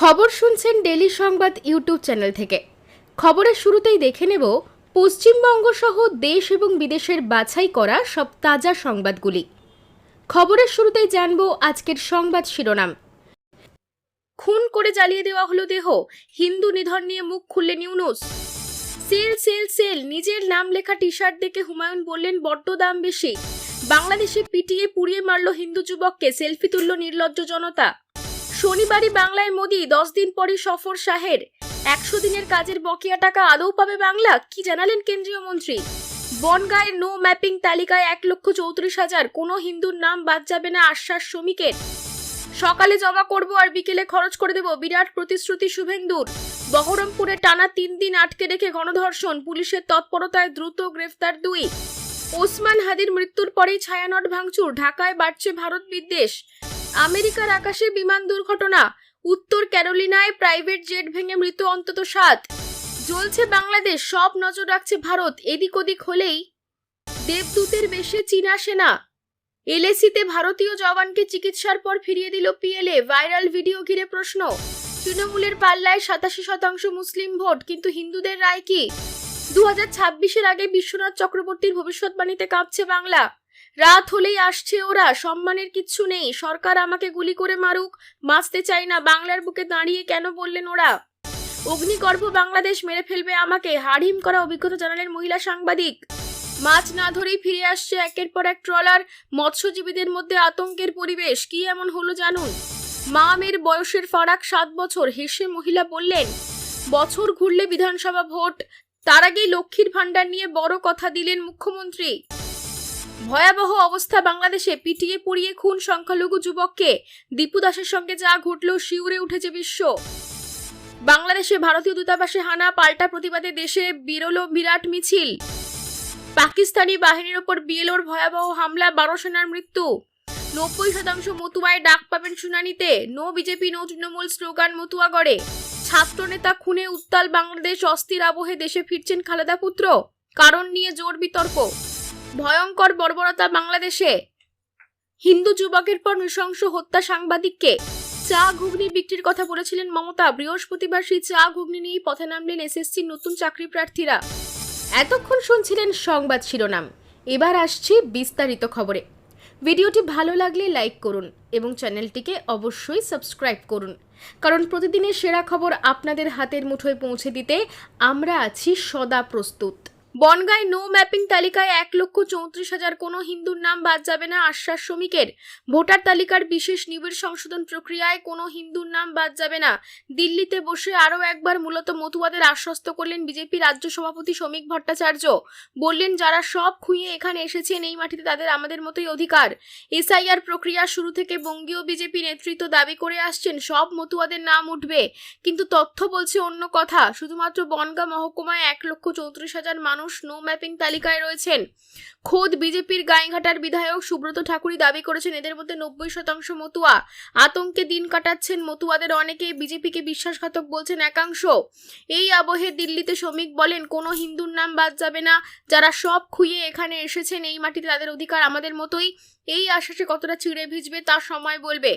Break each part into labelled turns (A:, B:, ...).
A: খবর শুনছেন ডেলি সংবাদ ইউটিউব চ্যানেল থেকে। খবরের শুরুতেই দেখে নেব পশ্চিমবঙ্গ সহ দেশ এবং বিদেশের বাছাই করা সব তাজা সংবাদগুলি। খবরের শুরুতেই জানব আজকের সংবাদ শিরোনাম। খুন করে জ্বালিয়ে দেওয়া হলো দেহ, হিন্দু নিধন নিয়ে মুখ খুললেন ইউনুস। সেল সেল সেল, নিজের নাম লেখা টি শার্ট দেখে হুমায়ুন বললেন, বড্ড দাম বেশি। বাংলাদেশে পিটিয়ে পুড়িয়ে মারল হিন্দু যুবককে, সেলফি তুলল নির্লজ্জ জনতা। শনিবারই বাংলায় মোদি দশ দিন পরই সফর শাহের। একশো দিনের কাজের বকেয়া টাকা আদৌ পাবে বাংলা? কি জানালেন কেন্দ্রীয় মন্ত্রী? বনগাঁয় নো ম্যাপিং তালিকায় এক লক্ষ চৌত্রিশ হাজার। কোনো হিন্দুর নাম বাদ যাবে না আশ্বাস শ্রমিকের। সকালে জমা করব আর বিকেলে খরচ করে দেব বিরাট প্রতিশ্রুতি শুভেন্দুর। বহরমপুরে টানা তিন দিন আটকে রেখে গণধর্ষণ। পুলিশের তৎপরতায় দ্রুত গ্রেফতার দুই। ওসমান হাদির মৃত্যুর পরেই ছায়ানট ভাঙচুর। ঢাকায় বাড়ছে ভারত বিদ্বেষ। আমেরিকার আকাশে বিমান দুর্ঘটনা। উত্তর ক্যারোলিনায় প্রাইভেট জেট ভেঙে মৃত অন্তত সাত। জ্বলছে বাংলাদেশ, সব নজর রাখছে ভারত। এদিক ওদিক হলেই দেবদূতের বেশে চীনা সেনা। এলএসিতে ভারতীয় জওয়ানকে চিকিৎসার পর ফিরিয়ে দিল পিএলএ। ভাইরাল ভিডিও ঘিরে প্রশ্ন, তৃণমূলের পাল্লায় সাতাশি শতাংশ মুসলিম ভোট, কিন্তু হিন্দুদের রায় কি? দু হাজার ছাব্বিশের আগে বিশ্বনাথ চক্রবর্তীর ভবিষ্যৎবাণীতে কাঁপছে বাংলা। রাত হলেই আসছে ওরা, সম্মানের কিচ্ছু নেই। সরকার আমাকে গুলি করে মারুক। বাঁচতে চাই না, বাংলার বুকে দাঁড়িয়ে কেন বললেন ওরা? অগ্নিগর্ভ বাংলাদেশ মেরে ফেলবে আমাকে হাড়হিম করা অভিজ্ঞতা জানালেন মহিলা সাংবাদিক। মাছ না ধরেই ফিরে আসছে একের পর এক ট্রলার, মৎস্যজীবীদের মধ্যে আতঙ্কের পরিবেশ, কি এমন হলো জানুন? মা মেয়ের বয়সের ফারাক সাত বছর, হেসে মহিলা বললেন, বছর ঘুরলে বিধানসভা ভোট। তার আগেই লক্ষ্মীর ভাণ্ডার নিয়ে বড় কথা দিলেন মুখ্যমন্ত্রী। ভয়াবহ অবস্থা বাংলাদেশে। পিটিয়ে পুড়িয়ে খুন সংখ্যালঘু যুবককে দীপু দাসের সঙ্গে যা ঘটল শিউরে উঠেছে বিশ্ব। বাংলাদেশে ভারতীয় দূতাবাসে হানা, পাল্টা প্রতিবাদে দেশে বিরল বিরাট মিছিল। পাকিস্তানি বাহিনীর ওপর বিএলওর ভয়াবহ হামলা, বারো সেনার মৃত্যু। নব্বই শতাংশ মতুয়ায় ডাক পাবেন শুনানিতে। No BJP, no Trinamool slogan মতুয়াগড়ে ছাত্রনেতা খুনে উত্তাল বাংলাদেশ, অস্থির আবহে দেশে ফিরছেন খালেদা পুত্র। কারণ নিয়ে জোর বিতর্ক। ভয়ঙ্কর বর্বরতা বাংলাদেশে। হিন্দু যুবকের পর নৃশংস হত্যা সাংবাদিককে। চা ঘুগনি বিক্রির কথা বলেছিলেন মমতা। বৃহস্পতিবার সেই চা ঘুগনি নিয়েই পথে নামলেন এসএসসির নতুন চাকরি প্রার্থীরা। এতক্ষণ শুনছিলেন সংবাদ শিরোনাম। এবার আসছি বিস্তারিত খবরে। ভিডিওটি ভালো লাগলে লাইক করুন এবং চ্যানেলটিকে অবশ্যই সাবস্ক্রাইব করুন। কারণ প্রতিদিনের সেরা খবর আপনাদের হাতের মুঠোয় পৌঁছে দিতে আমরা আছি সদা প্রস্তুত। বনগাঁয় নো ম্যাপিং তালিকায় এক লক্ষ চৌত্রিশ হাজার কোনো হিন্দুর নাম বাদ যাবে না আশ্বাস শ্রমিকের। ভোটার তালিকার বিশেষ নিবিড় সংশোধন প্রক্রিয়ায় কোনো হিন্দুর নাম বাদ যাবে না। দিল্লিতে বসে আরও একবার মূলত মতুয়াদের আশ্বস্ত করলেন বিজেপি রাজ্য সভাপতি শ্রমিক ভট্টাচার্য। বললেন, যারা সব খুঁয়ে এখানে এসেছেন এই মাটিতে তাদের আমাদের মতোই অধিকার। এসআইআর প্রক্রিয়া শুরু থেকে বঙ্গীয় বিজেপি নেতৃত্ব দাবি করে আসছেন, সব মতুয়াদের নাম উঠবে। কিন্তু তথ্য বলছে অন্য কথা। শুধুমাত্র বনগাঁ মহকুমায় এক লক্ষ চৌত্রিশ হাজার মানুষ নো ম্যাপিং তালিকায় রয়েছেন। খোদ বিজেপির গাইঘাটার বিধায়ক সুব্রত ঠাকুরই দাবি করেছেন, এদের মধ্যে নব্বই শতাংশ মতুয়া। আতঙ্কে দিন কাটাচ্ছেন মতুয়াদের অনেকেই, বিজেপিকে বিশ্বাসঘাতক বলছেন একাংশ। এই আবহে দিল্লিতে শ্রমিক বলেন, কোনো হিন্দুর নাম বাদ যাবে না, যারা সব খুইয়ে এখানে এসেছেন, এই মাটিতে তাদের অধিকার আমাদের মতোই। এই আশ্বাসে কতটা চিড়ে ভিজবে তার সময় বলবে।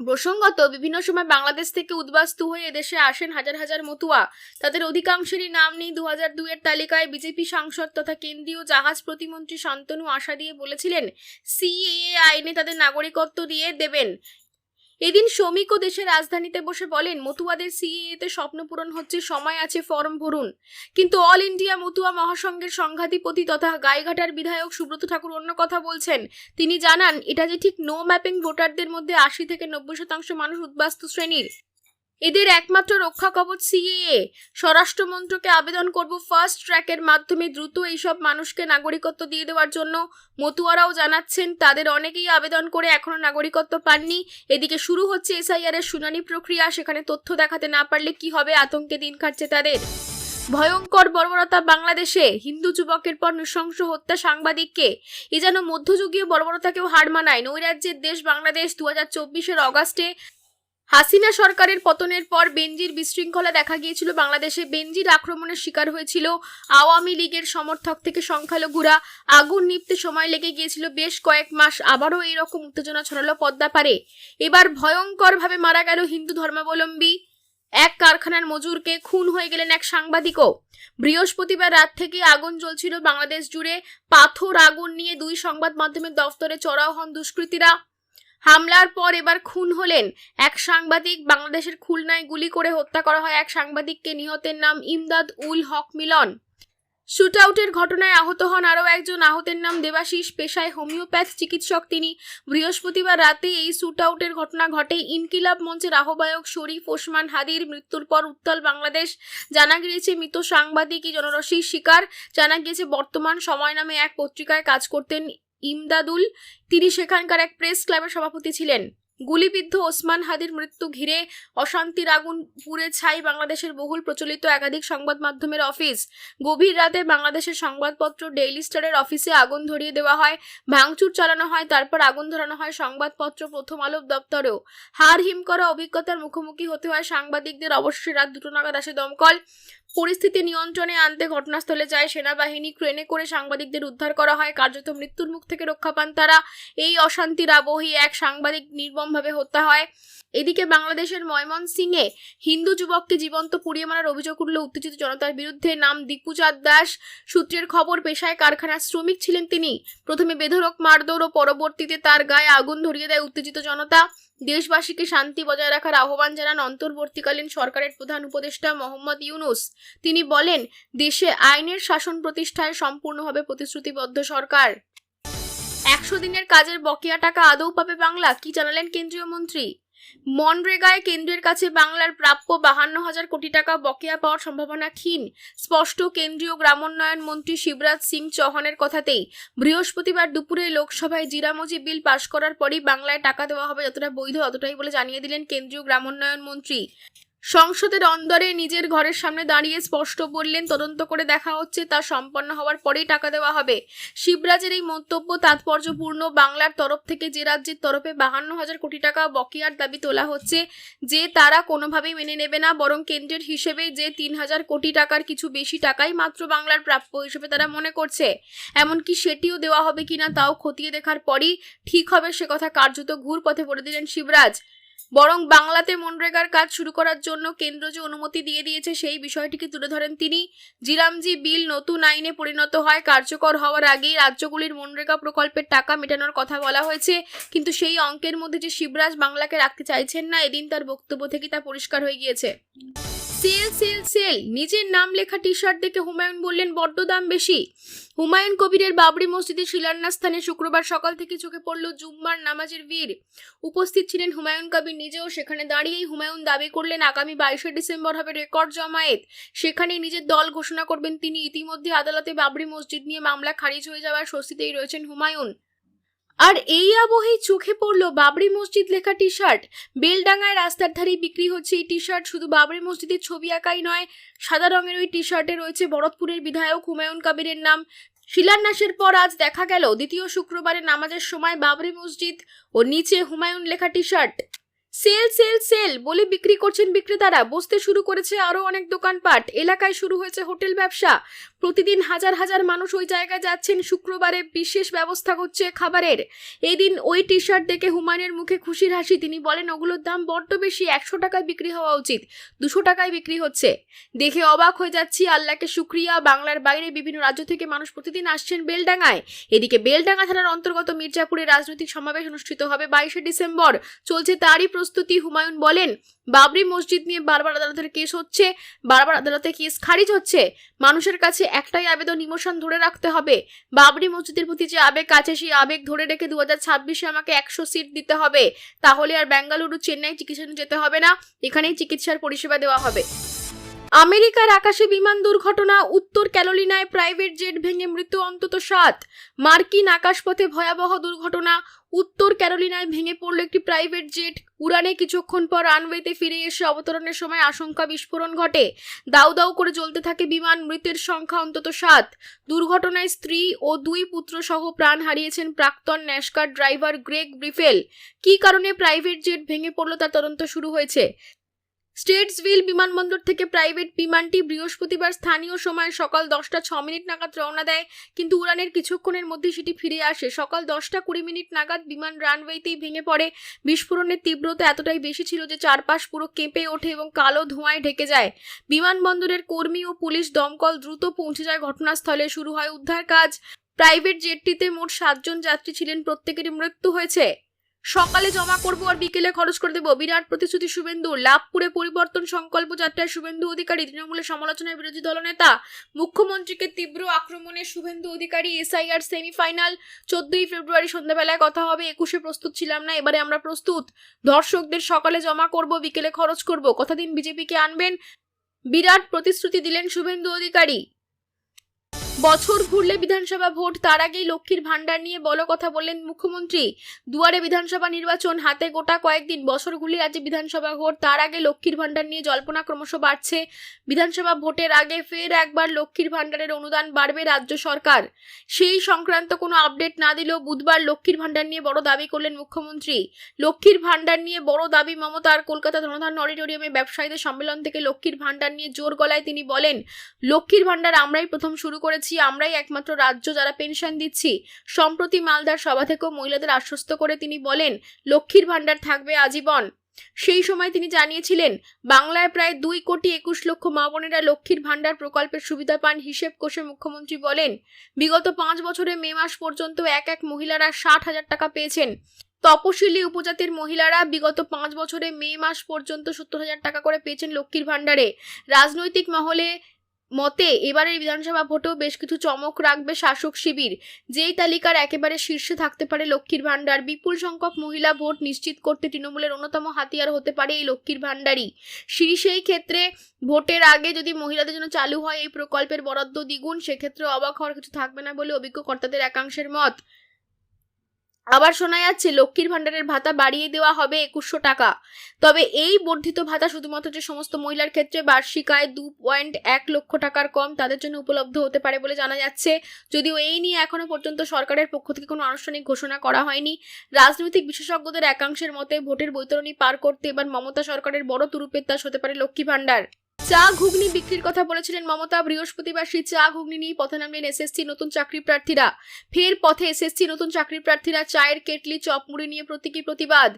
A: প্রসঙ্গত, বিভিন্ন সময় বাংলাদেশ থেকে উদ্বাস্তু হয়ে এদেশে আসেন হাজার হাজার মতুয়া। তাদের অধিকাংশেরই নাম নেই দু হাজার দুইয়ের তালিকায় বিজেপি সাংসদ তথা কেন্দ্রীয় জাহাজ প্রতিমন্ত্রী শান্তনু আশা দিয়ে বলেছিলেন, সিএএ আইনে তাদের নাগরিকত্ব দিয়ে দেবেন। এদিন শ্রমিক ও দেশের রাজধানীতে বসে বলেন, মতুয়াদের সিএএতে স্বপ্ন পূরণ হচ্ছে, সময় আছে ফর্ম ভরুন। কিন্তু অল ইন্ডিয়া মতুয়া মহাসংঘের সংঘাধিপতি তথা গাইঘাটার বিধায়ক সুব্রত ঠাকুর অন্য কথা বলছেন। তিনি জানান, এটা যে ঠিক নো ম্যাপিং ভোটারদের মধ্যে আশি থেকে নব্বই শতাংশ মানুষ উদ্বাস্তু শ্রেণির। এদের একমাত্র রক্ষা কবচ সিএএ। স্বরাষ্ট্র মন্ত্রকে আবেদন করব ফার্স্ট ট্র্যাকের মাধ্যমে দ্রুত এইসব মানুষকে নাগরিকত্ব দিয়ে দেওয়ার জন্য। মতুয়ারাও জানাচ্ছেন, তাদের অনেকেই আবেদন করে এখনও নাগরিকত্ব পাননি। এদিকে শুরু হচ্ছে এসআইআর এর শুনানি প্রক্রিয়া, সেখানে তথ্য দেখাতে না পারলে কি হবে, আতঙ্কে দিন কাটছে তাদের। ভয়ঙ্কর বর্বরতা বাংলাদেশে, হিন্দু যুবকের পর নৃশংস হত্যা সাংবাদিককে। এ যেন মধ্যযুগীয় বর্বরতাকেও হার মানায়। নৈরাজ্যের দেশ বাংলাদেশ দু হাজার চব্বিশের অগাস্টে হাসিনা সরকারের পতনের পর বেনজির বিশৃঙ্খলা দেখা গিয়েছিল। বাংলাদেশে বেনজির আক্রমণের শিকার হয়েছিল। আওয়ামী লীগের সমর্থক থেকে সংখ্যালঘুরা আগুন নিপতে সময় লেগে গিয়েছিল। বেশ কয়েক মাস আবারও এইরকম উত্তেজনা ছড়ালো পদ্মা পারে এবার ভয়ঙ্করভাবে মারা গেল হিন্দু ধর্মাবলম্বী এক কারখানার মজুরকে খুন হয়ে গেলেন এক সাংবাদিকও। বৃহস্পতিবার রাত থেকে আগুন জ্বলছিল বাংলাদেশ জুড়ে। পাথর আগুন নিয়ে দুই সংবাদ মাধ্যমের দফতরে চড়াও হন দুষ্কৃতীরা। হামলার পর এবার খুন হলেন এক সাংবাদিক। বাংলাদেশের খুলনায় গুলি করে হত্যা করা হয় এক সাংবাদিককে। নিহতের নাম ইমদাদ উল হক মিলন। শুট আউটের ঘটনায় আহত হন আরও একজন। আহতের নাম দেবাশিস পেশায় হোমিওপ্যাথ চিকিৎসক তিনি। বৃহস্পতিবার রাতে এই শুট আউটের ঘটনা ঘটে ইনকিলাব মঞ্চের আহ্বায়ক শরীফ ওসমান হাদির মৃত্যুর পর উত্তাল বাংলাদেশ। জানা গিয়েছে, মৃত সাংবাদিকই জনরসির শিকার। জানা গিয়েছে, বর্তমান সময় নামে এক পত্রিকায় কাজ করতেন ইমদাদুল তিনি সেখানকার এক প্রেস ক্লাবের সভাপতি ছিলেন। গুলিবিদ্ধ ওসমান হাদির মৃত্যু ঘিরে অশান্তির আগুন পুড়ে ছাই বাংলাদেশের বহুল প্রচলিত একাধিক সংবাদ মাধ্যমের অফিস। গভীর রাতে বাংলাদেশের সংবাদপত্র ডেইলি স্টারের অফিসে আগুন ধরিয়ে দেওয়া হয়, ভাঙচুর চালানো হয়, তারপর আগুন ধরানো হয় সংবাদপত্র প্রথম আলো দপ্তরেও। হার হিম করা অভিজ্ঞতার মুখোমুখি হতে হয় সাংবাদিকদের অবশ্যই রাত দুটো নাগাদ আসে দমকল। পরিস্থিতি নিয়ন্ত্রণে আনতে ঘটনাস্থলে যায় সেনাবাহিনী। ক্রেনে করে সাংবাদিকদের উদ্ধার করা হয়। কার্যত মৃত্যুর মুখ থেকে রক্ষা পান তারা। এই অশান্তির আবহে এক সাংবাদিক নির্মমভাবে হত্যা হয়। এদিকে বাংলাদেশের ময়মনসিংহে হিন্দু যুবককে জীবন্ত পুড়িয়ে মারার অভিযোগ উঠল উত্তেজিত জনতার বিরুদ্ধে। নাম দীপুচাঁদ দাস। সূত্রের খবর, পেশায় কারখানার শ্রমিক ছিলেন তিনি। প্রথমে বেধরক মারদৌড় ও পরবর্তীতে তার গায়ে আগুন ধরিয়ে দেয় উত্তেজিত জনতা। দেশবাসীকে শান্তি বজায় রাখার আহ্বান জানান অন্তর্বর্তীকালীন সরকারের প্রধান উপদেষ্টা মোহাম্মদ ইউনুস। তিনি বলেন, দেশে আইনের শাসন প্রতিষ্ঠায় সম্পূর্ণভাবে প্রতিশ্রুতিবদ্ধ সরকার। একশো দিনের কাজের বকেয়া টাকা আদৌ পাবে বাংলা? কি জানালেন কেন্দ্রীয় মন্ত্রী? মনরেগায় কেন্দ্রের কাছে বাংলার প্রাপ্য বাহান্ন হাজার কোটি টাকা বকেয়া পাওয়ার সম্ভাবনা ক্ষীণ, স্পষ্ট কেন্দ্রীয় গ্রামোন্নয়ন মন্ত্রী শিবরাজ সিং চৌহানের কথাতেই বৃহস্পতিবার দুপুরে লোকসভায় জিরামজি বিল পাশ করার পরই বাংলায় টাকা দেওয়া হবে যতটা বৈধ অতটাই বলে জানিয়ে দিলেন কেন্দ্রীয় গ্রামোন্নয়ন মন্ত্রী। সংসদের অন্দরে নিজের ঘরের সামনে দাঁড়িয়ে স্পষ্ট বললেন, তদন্ত করে দেখা হচ্ছে, তা সম্পন্ন হওয়ার পরেই টাকা দেওয়া হবে। শিবরাজের এই মন্তব্য তাৎপর্যপূর্ণ। বাংলার তরফ থেকে যে রাজ্যের তরফে বাহান্ন হাজার কোটি টাকা বকেয়ার দাবি তোলা হচ্ছে, যে তারা কোনোভাবেই মেনে নেবে না, বরং কেন্দ্রের হিসেবে যে তিন হাজার কোটি টাকার কিছু বেশি টাকাই মাত্র বাংলার প্রাপ্য হিসেবে তারা মনে করছে। এমনকি সেটিও দেওয়া হবে কিনা তাও খতিয়ে দেখার পরই ঠিক হবে সে কথা কার্যত ঘুর পথে বলে দিলেন শিবরাজ। বরং বাংলাতে মনরেগার কাজ শুরু করার জন্য কেন্দ্র যে অনুমতি দিয়ে দিয়েছে সেই বিষয়টিকে তুলে ধরেন তিনি। জিরামজি বিল নতুন আইনে পরিণত হয়, কার্যকর হওয়ার আগেই রাজ্যগুলির মনরেগা প্রকল্পের টাকা মেটানোর কথা বলা হয়েছে। কিন্তু সেই অঙ্কের মধ্যে যে শিবরাজ বাংলাকে রাখতে চাইছেন না, এদিন তার বক্তব্য থেকে তা পরিষ্কার হয়ে গিয়েছে। Sale sale sale. নিজের নাম লেখা টি শার্ট দেখে হুমায়ুন বললেন, বড্ড দাম বেশি। হুমায়ুন কবিরের বাবরি মসজিদে শিলান্যাস স্থানে শুক্রবার সকাল থেকে চোখে পড়ল জুম্মার নামাজের ভিড়। উপস্থিত ছিলেন হুমায়ুন কবির নিজেও। সেখানে দাঁড়িয়েই হুমায়ুন দাবি করলেন, আগামী বাইশে ডিসেম্বর হবে রেকর্ড জমায়েত। সেখানে নিজের দল ঘোষণা করবেন তিনি। ইতিমধ্যে আদালতে বাবরি মসজিদ নিয়ে মামলা খারিজ হয়ে যাওয়ার স্বস্তিতেই রয়েছেন হুমায়ুন। আর এই আবহেই চোখে পড়ল বাবরি মসজিদ লেখা টি শার্ট বেলডাঙ্গায় রাস্তার ধারেই বিক্রি হচ্ছে এই টি শার্ট শুধু বাবরি মসজিদের ছবি আঁকাই নয়, সাদা রঙের ওই টি শার্টে রয়েছে ভরতপুরের বিধায়ক হুমায়ুন কাবিরের নাম। শিলান্যাসের পর আজ দেখা গেল, দ্বিতীয় শুক্রবারে নামাজের সময় বাবরি মসজিদ ও নিচে হুমায়ুন লেখা T shirt sale sale sale বলে বিক্রি করছেন বিক্রেতারা। বসতে শুরু করেছে আরও অনেক দোকানপাট। এলাকায় শুরু হয়েছে হোটেল ব্যবসা। প্রতিদিন হাজার হাজার মানুষ ওই জায়গায় যাচ্ছেন। শুক্রবারে বিশেষ ব্যবস্থা হচ্ছে খাবারের। এদিন ওই টি শার্ট দেখে হুমায়ুনের মুখে খুশির হাসি। তিনি বলেন, ওগুলোর দাম বড্ড বেশি। একশো টাকায় বিক্রি হওয়া উচিত। দুশো টাকায় বিক্রি হচ্ছে। দেখে অবাক হয়ে যাচ্ছি। আল্লাহকে শুক্রিয়া। বাংলার বাইরে বিভিন্ন রাজ্য থেকে মানুষ প্রতিদিন আসছেন বেলডাঙ্গায়। এদিকে বেলডাঙ্গা থানার অন্তর্গত মির্জাপুরে রাজনৈতিক সমাবেশ অনুষ্ঠিত হবে বাইশে ডিসেম্বর। চলছে তারই প্রস্তুতি হুমায়ুন বলেন, বাবরি মসজিদ নিয়ে বারবার আদালতের কেস হচ্ছে, বারবার আদালতে কেস খারিজ হচ্ছে, মানুষের কাছে একটাই আবেদন ইমোশন ধরে রাখতে হবে। বাবরি মসজিদের প্রতি যে আবেগ আছে, সেই আবেগ ধরে রেখে দু হাজার ছাব্বিশে আমাকে একশো সিট দিতে হবে। তাহলে আর বেঙ্গালুরু, চেন্নাই চিকিৎসা যেতে হবে না, এখানেই চিকিৎসার পরিষেবা দেওয়া হবে। আমেরিকার আকাশে বিমান দুর্ঘটনা, উত্তর ক্যালোলিনায় প্রাইভেট জেট ভেঙে মৃত্যু অন্তত সাত। মার্কিন আকাশপথে ভয়াবহ দুর্ঘটনা, উত্তর ক্যারোলিনায় ভেঙে পড়ল একটি প্রাইভেট জেট। উড়ানে কিছুক্ষণ পর রানওয়েতে ফিরে এসে অবতরণের সময় আশঙ্কা বিস্ফোরণ ঘটে। দাউ দাউ করে জ্বলতে থাকে বিমান, মৃতের সংখ্যা অন্তত সাত। দুর্ঘটনায় স্ত্রী ও দুই পুত্র সহ প্রাণ হারিয়েছেন প্রাক্তন ন্যাশকার ড্রাইভার গ্রেগ ব্রিফেল। কী কারণে প্রাইভেট জেট ভেঙে পড়ল তার তদন্ত শুরু হয়েছে? স্টেটসভিল বিমানবন্দর থেকে প্রাইভেট বিমানটি বৃহস্পতিবার স্থানীয় সময় সকাল দশটা ছ মিনিট নাগাদ রওনা দেয়, কিন্তু উড়ানের কিছুক্ষণের মধ্যে সেটি ফিরে আসে। সকাল দশটা কুড়ি মিনিট নাগাদ বিমান রানওয়েতেই ভেঙে পড়ে। বিস্ফোরণের তীব্রতা এতটাই বেশি ছিল যে চারপাশ পুরো কেঁপে ওঠে এবং কালো ধোঁয়ায় ঢেকে যায়। বিমানবন্দরের কর্মী ও পুলিশ দমকল দ্রুত পৌঁছে যায়। ঘটনাস্থলে শুরু হয় উদ্ধার কাজ। প্রাইভেট জেটটিতে মোট সাতজন যাত্রী ছিলেন। প্রত্যেকেরই মৃত্যু হয়েছে। সকালে জমা করব আর বিকেলে খরচ করে দেবো। বিরাট প্রতিশ্রুতি শুভেন্দু, লাভপুরে পরিবর্তন সংকল্প যাত্রায় শুভেন্দু অধিকারী তৃণমূলের সমালোচনায় বিরোধী দলনেতা, মুখ্যমন্ত্রীকে তীব্র আক্রমণে শুভেন্দু অধিকারী এসআইআর সেমিফাইনাল। চোদ্দই ফেব্রুয়ারি সন্ধ্যাবেলায় কথা হবে, একুশে প্রস্তুত ছিলাম না, এবারে আমরা প্রস্তুত। দর্শকদের সকালে জমা করব, বিকেলে খরচ করব কথা দিন বিজেপিকে আনবেন? বিরাট প্রতিশ্রুতি দিলেন শুভেন্দু অধিকারী। বছর ঘুরলে বিধানসভা ভোট, তার আগেই লক্ষ্মীর ভাণ্ডার নিয়ে বড় কথা বললেন মুখ্যমন্ত্রী। দুয়ারে বিধানসভা নির্বাচন, হাতে গোটা কয়েকদিন বছর ঘুরলে রাজ্যে বিধানসভা ভোট, তার আগে লক্ষ্মীর ভাণ্ডার নিয়ে জল্পনা ক্রমশ বাড়ছে। বিধানসভা ভোটের আগে ফের একবার লক্ষ্মীর ভাণ্ডারের অনুদান বাড়বে রাজ্য সরকার। সেই সংক্রান্ত কোনো আপডেট না দিলেও বুধবার লক্ষ্মীর ভাণ্ডার নিয়ে বড় দাবি করলেন মুখ্যমন্ত্রী। লক্ষ্মীর ভাণ্ডার নিয়ে বড় দাবি, মমতার কলকাতা ধনধান্য অডিটোরিয়ামে ব্যবসায়ীদের সম্মেলন থেকে লক্ষ্মীর ভাণ্ডার নিয়ে জোর গলায় তিনি বলেন, লক্ষ্মীর ভাণ্ডার আমরাই প্রথম শুরু করেছি। আমরাই একমাত্র রাজ্য যারা পেনশন দিচ্ছি। সম্প্রতি মালদার সভা থেকেও মহিলাদের আশ্বস্ত করে তিনি বলেন, লক্ষ্মীর ভাণ্ডার থাকবে আজীবন। সেই সময় তিনি জানিয়েছিলেন, বাংলায় প্রায় দুই কোটি একুশ লক্ষ মা বোনেরা লক্ষ্মীর ভাণ্ডার প্রকল্পের সুবিধা পান, হিসেব কোষে মুখ্যমন্ত্রী বলেন। বিগত পাঁচ বছরে মে মাস পর্যন্ত এক এক মহিলারা ষাট হাজার টাকা পেয়েছেন। তপশিলি উপজাতির মহিলারা বিগত পাঁচ বছরে মে মাস পর্যন্ত সত্তর হাজার টাকা করে পেয়েছেন লক্ষ্মীর ভাণ্ডারে। রাজনৈতিক মহলে মতে এবারের বিধানসভা ভোটেও বেশ কিছু চমক রাখবে শাসক শিবির। যেই তালিকার একেবারে শীর্ষে থাকতে পারে লক্ষ্মীর ভাণ্ডার। বিপুল সংখ্যক মহিলা ভোট নিশ্চিত করতে তৃণমূলের অন্যতম হাতিয়ার হতে পারে এই লক্ষ্মীর ভাণ্ডারই। সেই ক্ষেত্রে ভোটের আগে যদি মহিলাদের জন্য চালু হয় এই প্রকল্পের বরাদ্দ দ্বিগুণ, সেক্ষেত্রে অবাক হওয়ার কিছু থাকবে না বলে অভিজ্ঞ কর্তাদের একাংশের মত। আবার শোনা যাচ্ছে, লক্ষ্মীর ভাণ্ডারের ভাতা বাড়িয়ে দেওয়া হবে একুশশো টাকা। তবে এই বর্ধিত ভাতা শুধুমাত্র যে সমস্ত মহিলার ক্ষেত্রে বার্ষিক আয় দু পয়েন্ট এক লক্ষ টাকার কম, তাদের জন্য উপলব্ধ হতে পারে বলে জানা যাচ্ছে। যদিও এই নিয়ে এখনও পর্যন্ত সরকারের পক্ষ থেকে কোনো আনুষ্ঠানিক ঘোষণা করা হয়নি। রাজনৈতিক বিশেষজ্ঞদের একাংশের মতে, ভোটের বৈতরণী পার করতে এবার মমতা সরকারের বড় তুরুপের তাস হতে পারে লক্ষ্মী ভাণ্ডার। চা ঘুগনি বিক্রির কথা বলেছিলেন মমতা। বৃহস্পতিবার সেই চা ঘুগনি নিয়ে পথে নামলেন এসএসসি নতুন চাকরি প্রার্থীরা। ফের পথে এসএসসি নতুন চাকরি প্রার্থীরা চায়ের কেটলি, চপ মুড়ি নিয়ে প্রতীকী প্রতিবাদ।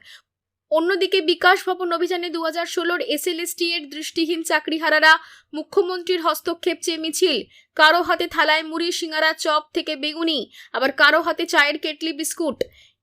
A: অন্যদিকে বিকাশ ভবন অভিযানে দু হাজার ষোলোর এসএলএসটি এর দৃষ্টিহীন চাকরিহারারা মুখ্যমন্ত্রীর হস্তক্ষেপ চেয়ে মিছিল। কারও হাতে থালায় মুড়ি, সিঙ্গারা, চপ থেকে বেগুনি, আবার কারও হাতে চায়ের কেটলি, বিস্কুট।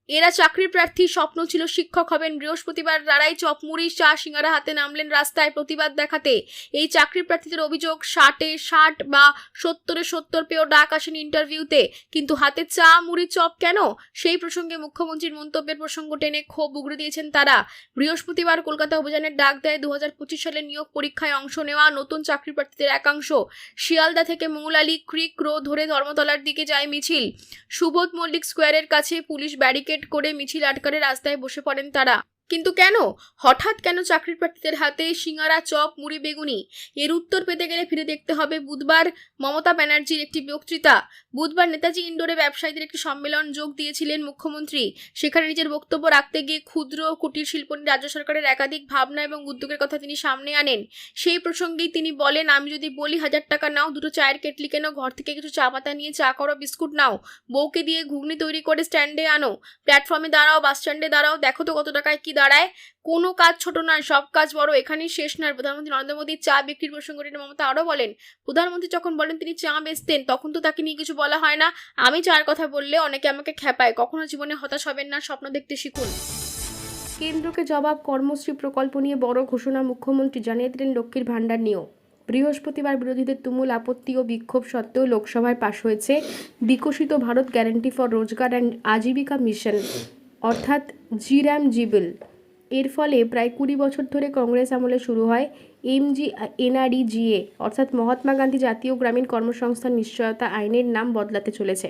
A: এরা চাকরি প্রার্থী, স্বপ্ন ছিল শিক্ষক হবেন। বৃহস্পতিবার রাড়াই চপ মুড়ি চা সিঙ্গারা হাতে নামলেন রাস্তায় প্রতিবাদ দেখাতে। এই চাকরি প্রার্থীদের অভিযোগ, ষাটে ষাট বা সত্তরে সত্তর পেয়েও ডাক আসেন ইন্টারভিউতে। কিন্তু হাতে চা, মুড়ি, চপ কেন? সেই প্রসঙ্গে মুখ্যমন্ত্রীর মন্তব্যের প্রসঙ্গ টেনে ক্ষোভ উগড়ে দিয়েছেন তারা। বৃহস্পতিবার কলকাতা অভিযানের ডাক দেয় দু হাজার পঁচিশ সালে নিয়োগ পরীক্ষায় অংশ নেওয়া নতুন চাকরি প্রার্থীদের একাংশ। শিয়ালদা থেকে মৌলালি ক্রিক রো ধরে ধর্মতলার দিকে যায় মিছিল। সুবোধ মল্লিক স্কোয়ারের কাছে পুলিশ ব্যারিকেড করে মিছিল আটকারে রাস্তায় বসে পড়েন তারা। কিন্তু কেন? হঠাৎ কেন চাকরির প্রার্থীদের হাতে সিঙ্গারা, চপ, মুড়ি, বেগুনি? এর উত্তর পেতে গেলে ফিরে দেখতে হবে বুধবার মমতা ব্যানার্জির একটি বক্তৃতা। বুধবার নেতাজি ইন্ডোরে ব্যবসায়ীদের একটি সম্মেলন যোগ দিয়েছিলেন মুখ্যমন্ত্রী। সেখানে নিজের বক্তব্য রাখতে গিয়ে ক্ষুদ্র কুটির শিল্প নিয়ে রাজ্য সরকারের একাধিক ভাবনা এবং উদ্যোগের কথা তিনি সামনে আনেন। সেই প্রসঙ্গেই তিনি বলেন, আমি যদি বলি, হাজার টাকা নাও, দুটো চায়ের কেটলি কেন, ঘর থেকে কিছু চা পাতা নিয়ে চা করো, বিস্কুট নাও, বউকে দিয়ে ঘুগনি তৈরি করে স্ট্যান্ডে আনো, প্ল্যাটফর্মে দাঁড়াও, বাস স্ট্যান্ডে দাঁড়াও, দেখো তো কত টাকায় কি দাঁড়ায়। কোনো কাজ ছোট নয়, সব কাজ বড়। এখানেই শেষ নয়। প্রধানমন্ত্রী নরেন্দ্র মোদী চা বিক্রির প্রসঙ্গ টেনে মমতা আরও বলেন, প্রধানমন্ত্রী যখন বলেন তিনি চা বেচতেন, তখন তো তাকে নিয়ে কিছু বলা হয় না। আমি চায়ের কথা বললে অনেকে আমাকে খেপায় কখনো জীবনে হতাশ হবেন না, স্বপ্ন দেখতে শিখুন। কেন্দ্রকে জবাব, কর্মশ্রী প্রকল্প নিয়ে বড় ঘোষণা মুখ্যমন্ত্রী জানিয়ে দিলেন লক্ষ্মীর ভাণ্ডার নিয়েও। বৃহস্পতিবার বিরোধীদের তুমুল আপত্তি ও বিক্ষোভ সত্ত্বেও লোকসভায় পাশ হয়েছে Viksit Bharat guarantee for Rozgar and Ajeevika mission. অর্থাৎ জিরাম জিবিল। এর ফলে প্রায় কুড়ি বছর ধরে কংগ্রেস আমলে শুরু হয় এমজি এনআরইজিএ অর্থাৎ মহাত্মা গান্ধী জাতীয় গ্রামীণ কর্মসংস্থান নিশ্চয়তা আইনের নাম বদলাতে চলেছে।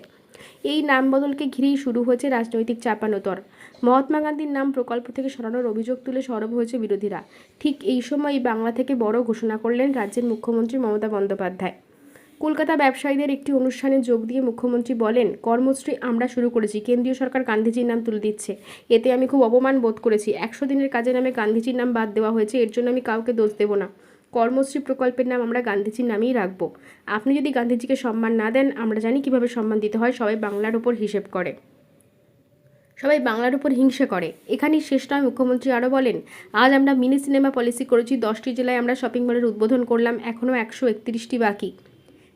A: এই নাম বদলকে ঘিরেই শুরু হয়েছে রাজনৈতিক চাপানোতর। মহাত্মা গান্ধীর নাম প্রকল্প থেকে সরানোর অভিযোগ তুলে সরব হয়েছে বিরোধীরা। ঠিক এই সময়ই বাংলা থেকে বড় ঘোষণা করলেন রাজ্যের মুখ্যমন্ত্রী মমতা বন্দ্যোপাধ্যায়। কলকাতা ব্যবসায়ীদের একটি অনুষ্ঠানে যোগ দিয়ে মুখ্যমন্ত্রী বলেন কর্মশ্রী আমরা শুরু করেছি। কেন্দ্রীয় সরকার গান্ধীজির নাম তুলে দিচ্ছে। এতে আমি খুব অপমান বোধ করেছি। একশো দিনের কাজের নামে গান্ধীজির নাম বাদ দেওয়া হয়েছে। এর জন্য আমি কাউকে দোষ দেব না। কর্মশ্রী প্রকল্পের নাম আমরা গান্ধীজির নামেই রাখব। আপনি যদি গান্ধীজিকে সম্মান না দেন, আমরা জানি কীভাবে সম্মান দিতে হয়। সবাই বাংলার উপর হিসেব করে। সবাই বাংলার উপর হিংসে করে। এখানেই শেষ নয়। মুখ্যমন্ত্রী আরও বলেন, আজ আমরা মিনি সিনেমা পলিসি করেছি। দশটি জেলায় আমরা শপিং মলের উদ্বোধন করলাম। এখনও একশো একত্রিশটি বাকি।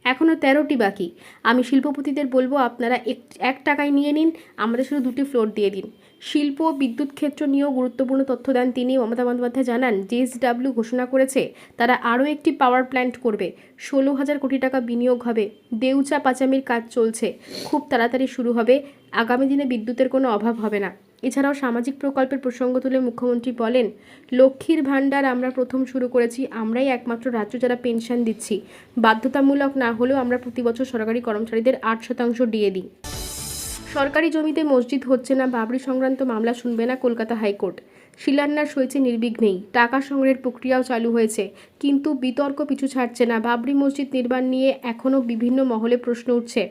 A: এখনও তেরোটি বাকি। আমি শিল্পপতিদের বলব, আপনারা এক এক টাকায় নিয়ে নিন, আমাদের শুধু দুটি ফ্লোর দিয়ে দিন। শিল্প বিদ্যুৎ ক্ষেত্র নিয়েও গুরুত্বপূর্ণ তথ্য দেন তিনি। মমতা বন্দ্যোপাধ্যায় জানান জেএসডাব্লিউ ঘোষণা করেছে, তারা আরও একটি পাওয়ার প্ল্যান্ট করবে। ষোলো হাজার কোটি টাকা বিনিয়োগ হবে। দেউচা পাচামির কাজ চলছে। খুব তাড়াতাড়ি শুরু হবে। আগামী দিনে বিদ্যুতের কোনো অভাব হবে না। এছাড়াও সামাজিক প্রকল্পের প্রসঙ্গ তুলে মুখ্যমন্ত্রী বলেন, লক্ষ্মীর ভাণ্ডার আমরা প্রথম শুরু করেছি, আমরাই একমাত্র রাজ্য যারা পেনশন দিচ্ছি। বাধ্যতামূলক না হলেও আমরা প্রতি বছর সরকারি কর্মচারীদের আট শতাংশ দিয়ে দিই। সরকারি জমিতে মসজিদ হচ্ছে না, বাবরি সংক্রান্ত মামলা শুনবে না কলকাতা হাইকোর্ট। শিলান্যাস হয়েছে নির্বিঘ্নেই, টাকা সংগ্রহের প্রক্রিয়াও চালু হয়েছে, কিন্তু বিতর্ক পিছু ছাড়ছে না। বাবরি মসজিদ নির্মাণ নিয়ে এখনও বিভিন্ন মহলে প্রশ্ন উঠছে।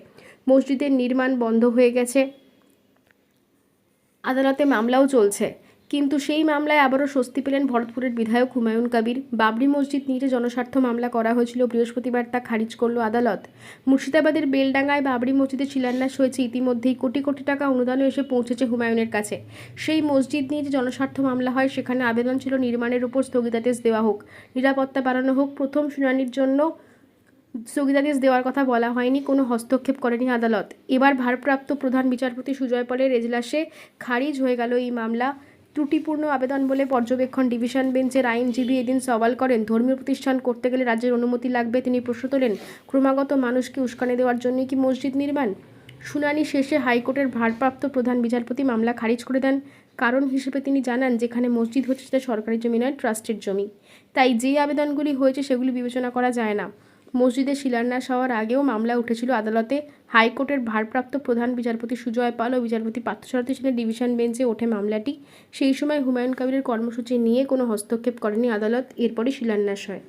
A: মসজিদের নির্মাণ বন্ধ হয়ে গেছে। আদালতে মামলাও চলছে। কিন্তু সেই মামলায় আবারও স্বস্তি পেলেন ভরতপুরের বিধায়ক হুমায়ুন কবির। বাবরি মসজিদ নিয়ে জনস্বার্থ মামলা করা হয়েছিল, বৃহস্পতিবার তা খারিজ করল আদালত। মুর্শিদাবাদের বেলডাঙ্গায় বাবরি মসজিদের শিলান্যাস হয়েছে। ইতিমধ্যেই কোটি কোটি টাকা অনুদানও এসে পৌঁছেছে হুমায়ুনের কাছে। সেই মসজিদ নিয়ে যে জনস্বার্থ মামলা হয়, সেখানে আবেদন ছিল নির্মাণের উপর স্থগিতাদেশ দেওয়া হোক। নিরাপত্তা বাড়ানো হোক, প্রথম শুনানির জন্য স্থগিতাদেশ দেওয়ার কথা বলা হয়নি, কোনো হস্তক্ষেপ করেনি আদালত। এবার ভারপ্রাপ্ত প্রধান বিচারপতি সুজয় পলের এজলাসে খারিজ হয়ে গেল এই মামলা। ত্রুটিপূর্ণ আবেদন বলে পর্যবেক্ষণ ডিভিশন বেঞ্চের আইনজীবী এদিন সওয়াল করেন, ধর্মীয় প্রতিষ্ঠান করতে গেলে রাজ্যের অনুমতি লাগবে তিনি প্রশ্ন তোলেন। ক্রমাগত মানুষকে উস্কানি দেওয়ার জন্যই কি মসজিদ নির্মাণ? শুনানি শেষে হাইকোর্টের ভারপ্রাপ্ত প্রধান বিচারপতি মামলা খারিজ করে দেন। কারণ হিসেবে তিনি জানান, যেখানে মসজিদ হচ্ছে সেটা সরকারি জমি নয়, ট্রাস্টের জমি। তাই যে আবেদনগুলি হয়েছে সেগুলি বিবেচনা করা যায় না। মসজিদের শিলান্যাস হওয়ার আগেও মামলা উঠেছিল আদালতে। হাইকোর্টের ভারপ্রাপ্ত প্রধান বিচারপতি সুজয় পাল ও বিচারপতি পার্থসারথী সেনের ডিভিশন বেঞ্চে ওঠে মামলাটি। সেই সময় হুমায়ুন কবিরের কর্মসূচি নিয়ে কোনো হস্তক্ষেপ করেনি আদালত, এরপরই শিলান্যাস হয়।